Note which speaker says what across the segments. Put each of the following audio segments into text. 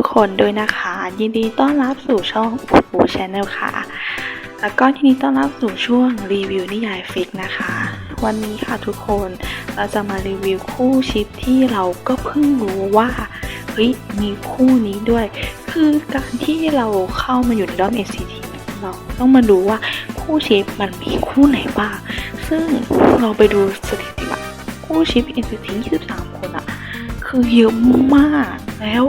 Speaker 1: ทุกคนด้วยนะคะ ยินดีต้อนรับสู่ช่องปูชแนลค่ะ แล้วก็ยินดีต้อนรับสู่ช่วงรีวิวนิยายฟิกนะคะ วันนี้ค่ะทุกคนเราจะมารีวิวคู่ชิปที่เราก็เพิ่งรู้ว่าเฮ้ยมีคู่นี้ด้วย คือการที่เราเข้ามาอยู่ในด้อม NCT เราต้องมาดูว่าคู่ชิปมันมีคู่ไหนบ้างซึ่งเราไปดูสถิติอะคู่ชิป NCT 23 คนอะคือเยอะมากแล้ว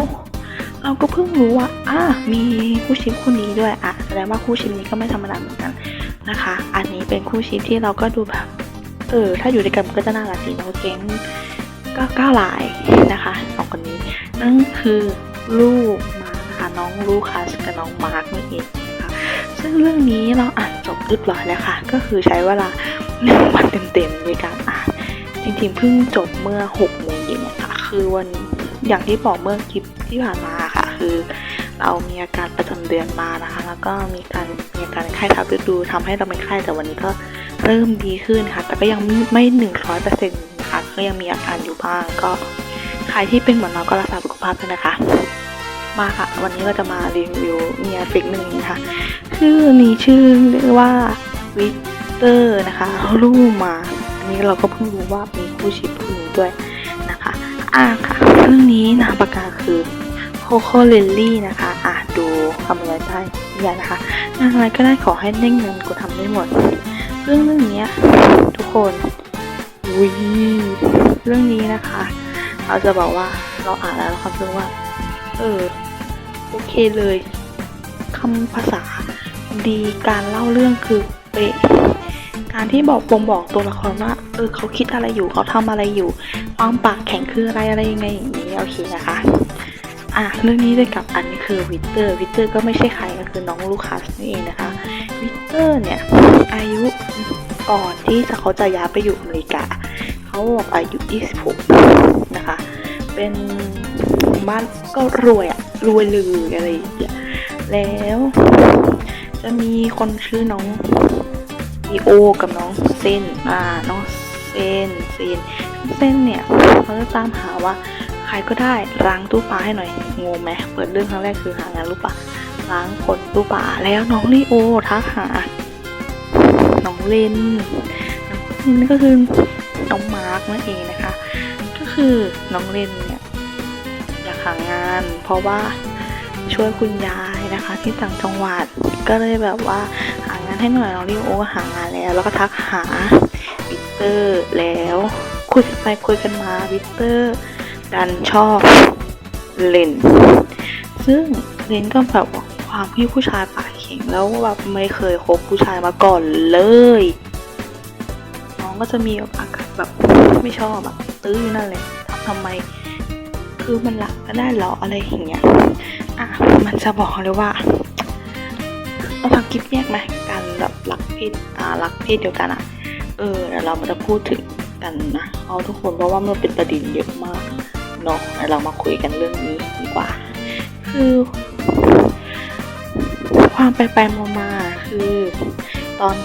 Speaker 1: เราก็เพิ่งรู้ว่าอ่ามีคู่ชิปคู่นี้ด้วยอะแสดงว่าคู่ชิปนี้ก็ไม่ธรรมดาเหมือนกันนะคะ อันนี้เป็นคู่ชิปที่เราก็ดูแบบเออถ้าอยู่ด้วยกันก็จะน่ารักดีเนาะแก๊งก็ก้าวลายนะคะสองคนนี้นั่นคือลูกมาร์คนะคะน้องลูคัสกับน้องมาร์คนั่นเองนะคะซึ่งเรื่องนี้เราอ่านจบเรียบร้อยแล้วค่ะ ก็คือใช้เวลาหนึ่งวันเต็มๆในการอ่านจริงๆเพิ่งจบเมื่อ6โมงเย็นค่ะคือวันอย่างที่บอกเมื่อคลิป ที่ผ่านมาค่ะ คือเรามีอาการประจำเดือนมานะคะ แล้วก็มีการมีอาการไข้ทับฤดูทำให้เราเป็นไข้แต่วันนี้ก็เริ่มดีขึ้นค่ะ แต่ก็ยังไม่หนึ่งร้อยเปอร์เซ็นต์นะคะก็ยังมีอาการอยู่บ้างก็ใครที่เป็นเหมือนเราก็รักษาสุขภาพด้วยนะคะ มาค่ะ วันนี้เราจะมารีวิวเนียฟิกหนึ่งนะคะชื่อนี้ชื่อเรียกว่าวิเตอร์นะคะลูมาอันนี้เราก็เพิ่งรู้ว่ามีคู่ชิปคู่นี้ด้วย อ่าค่ะ เรื่องนี้นามปากกาคือโคโค่เลลลี่นะคะ อะดูคำอะไรได้อย่านะคะงานอะไรก็ได้ขอให้ได้เงินกูทำได้หมด เรื่องเรื่องนี้ทุกคนวิเรื่องนี้นะคะ เราจะบอกว่าเราอ่านแล้วเราความรู้ว่า เออ โอเคเลยคำภาษาดีการเล่าเรื่องคือ การที่บอกบ่งบอกตัวละครว่า เออเขาคิดอะไรอยู่เขาทำอะไรอยู่ ความปากแข็งคืออะไรอะไรยังไงอย่างนี้โอเคนะคะ อะเรื่องนี้ด้วยกับอันนี้คือวิเตอร์วิเตอร์ก็ไม่ใช่ใครก็คือน้องลูคัสนี่เองนะคะวิเตอร์เนี่ยอายุก่อนที่จะเขาจะย้ายไปอยู่อเมริกาเขาบอกอายุ 26 นะคะ เป็นบ้านก็รวยอะรวยเลยอะไรอย่างเงี้ยแล้วจะมีคนชื่อน้อง ลีโอกับน้องเซนอ่าน้องเซนเซนเซนเนี่ยเขาจะตามหาว่าใครก็ได้ล้างตู้ปลาให้หน่อยงงไหมเปิดเรื่องครั้งแรกคือหางานรูปปลาล้างคนตู้ปลาแล้วน้องลีโอทักหา น้องเลนน้องเลนก็คือน้องมาร์กนั่นเองนะคะ ก็คือน้องเลนเนี่ยอยากหางาน เพราะว่าช่วยคุณยายนะคะ ที่ต่างจังหวัดก็เลยแบบว่าางานให้หน่อยน้องลีโอหางานแล้ว แล้วก็ทักหาวิกเตอร์แล้วคุยไปคุยกันมาวิกเตอร์ดันชอบเลนซึ่งเลนก็แบบความที่ผู้ชายปากแข็งแล้วแบบไม่เคยคบผู้ชายมาก่อนเลยน้องก็จะมีแบบอาการแบบไม่ชอบแบบตื้อยู่นั่นเลยทำทำไมคือมันรักก็ได้หรออะไรอย่างเงี้ยอะมันจะบอกเลยว่า เราทำคลิปแยกไหมการแบบรักเพศอ่ารักเพศเดียวกันอะ เออเดี๋ยวเรามาจะพูดถึงกันนะเอาทุกคนเพราะว่ามันเป็นประเด็นเยอะมากเนาะเดี๋ยวเรามาคุยกันเรื่องนี้ดีกว่า คือ ความไปไปมามาคือ ตอน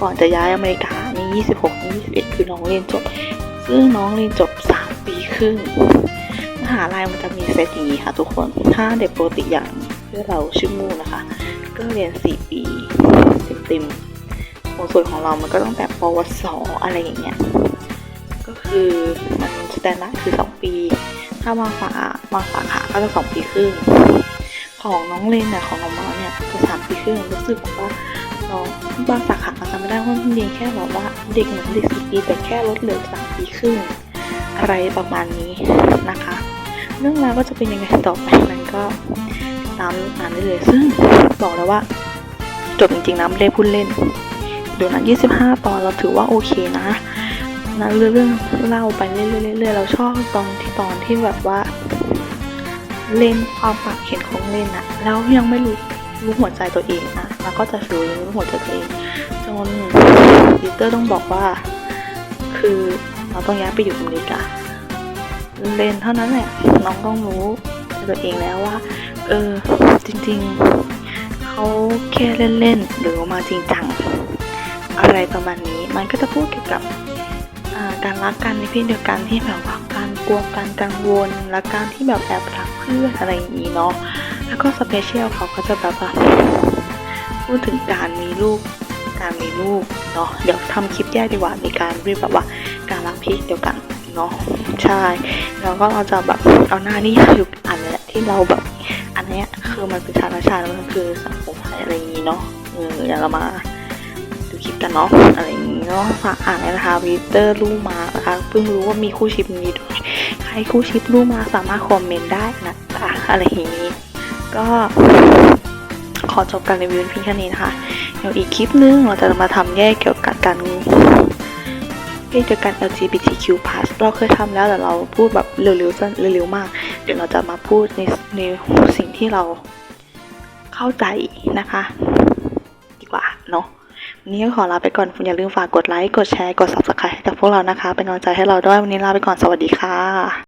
Speaker 1: ก่อนจะย้ายอเมริกานี่26 21 คือน้องเรียนจบ ซึ่งน้องเรียนจบ 3 ปีครึ่งมหาลัยมันจะมีเซตอย่างนี้ค่ะทุกคน ถ้าเด็กปกติอย่างเพื่อเราชื่อมูนะคะ ก็เรียน 4 ปีเต็มๆของส่วนของเรามันก็ตั้งแต่ปวสอะไรอย่างเงี้ย ก็คือมันสแตนดาร์ดคือ 2 ปี ถ้าบางสาบางสาขาก็จะ 2 ปีครึ่ง ของน้องเลนเนี่ยของน้องมาเนี่ยจะสามปีครึ่งรู้สึกว่าน้องบางสาขาอาจำไม่ได้ว่าเรียนแค่แบบว่าเด็กเหมือนเด็กสี่ปีแต่แค่ลดเหลือสามปีครึ่งอะไรประมาณนี้นะคะ เรื่องราวก็จะเป็นยังไงต่อไปมันก็ ตามอ่านได้เลย ซึ่งบอกแล้วว่า จบจริงๆนะไม่ได้พูดเล่นเดี๋ยวนั้น 25 ตอนเราถือว่าโอเคนะนะเรื่องเรื่องเล่าไปเรื่อยๆเรื่อยๆเราชอบตอนที่ตอนที่แบบว่า เล่นความปากเข็นของเล่นอะแล้วยังไม่รู้รู้หัวใจตัวเองอะแล้วก็จะฟิลรู้หัวใจตัวเองจนปีเตอร์ต้องบอกว่า คือเราต้องย้ายไปอยู่อเมริกาเล่นเท่านั้นแหละน้องต้องรู้ตัวเองแล้วว่า เออ จริงๆ เขาแค่เล่นๆ หรือมาจริงจัง อะไรประมาณนี้ มันก็จะพูดเกี่ยวกับการรักกันในเพศเดียวกันที่แบบว่าการกลัวการกังวล และการที่แบบแอบรักเพื่อนอะไรอย่างนี้เนาะ แล้วก็สเปเชียลเขาก็จะแบบว่าพูดถึงการมีลูก การมีลูกเนาะ เดี๋ยวทำคลิปแยกดีกว่ามีการรีบแบบว่าการรักพีคเดียวกันเนาะ ใช่ แล้วก็เราจะแบบเอาหน้านี่อยู่อันเนี้ยที่เราแบบ อันเนี้ยคือมันเป็นชาติชาติมันคือสังคมไทยอะไรอย่างนี้เนาะเออเดี๋ยวเรามาดูคลิปกันเนาะอะไรอย่างนี้เนาะฝากอ่านเลยนะคะวิเตอร์ลูกมานะคะเพิ่งรู้ว่ามีคู่ชิปนี้ด้วยใครคู่ชิปลูกมาสามารถคอมเมนต์ได้นะจ๊ะอะไรอย่างนี้ ก็ขอจบการรีวิวเพียงแค่นี้นะคะเดี๋ยวอีกคลิปนึงเราจะมาทำแยกเกี่ยวกับการเกี่ยวกับ LGBTQ+ เราเคยทำแล้วแต่เราพูดแบบเร็วๆสั้นเร็วๆมาก ดี๋ยวเราจะมาพูดในในสิ่งที่เราเข้าใจนะคะ ดีกว่าเนาะวันนี้ก็ขอลาไปก่อนอย่าลืมฝากกดไลค์ กดแชร์ กด subscribe ให้กับพวกเรานะคะ เป็นกำลังใจให้เราด้วย วันนี้ลาไปก่อน สวัสดีค่ะ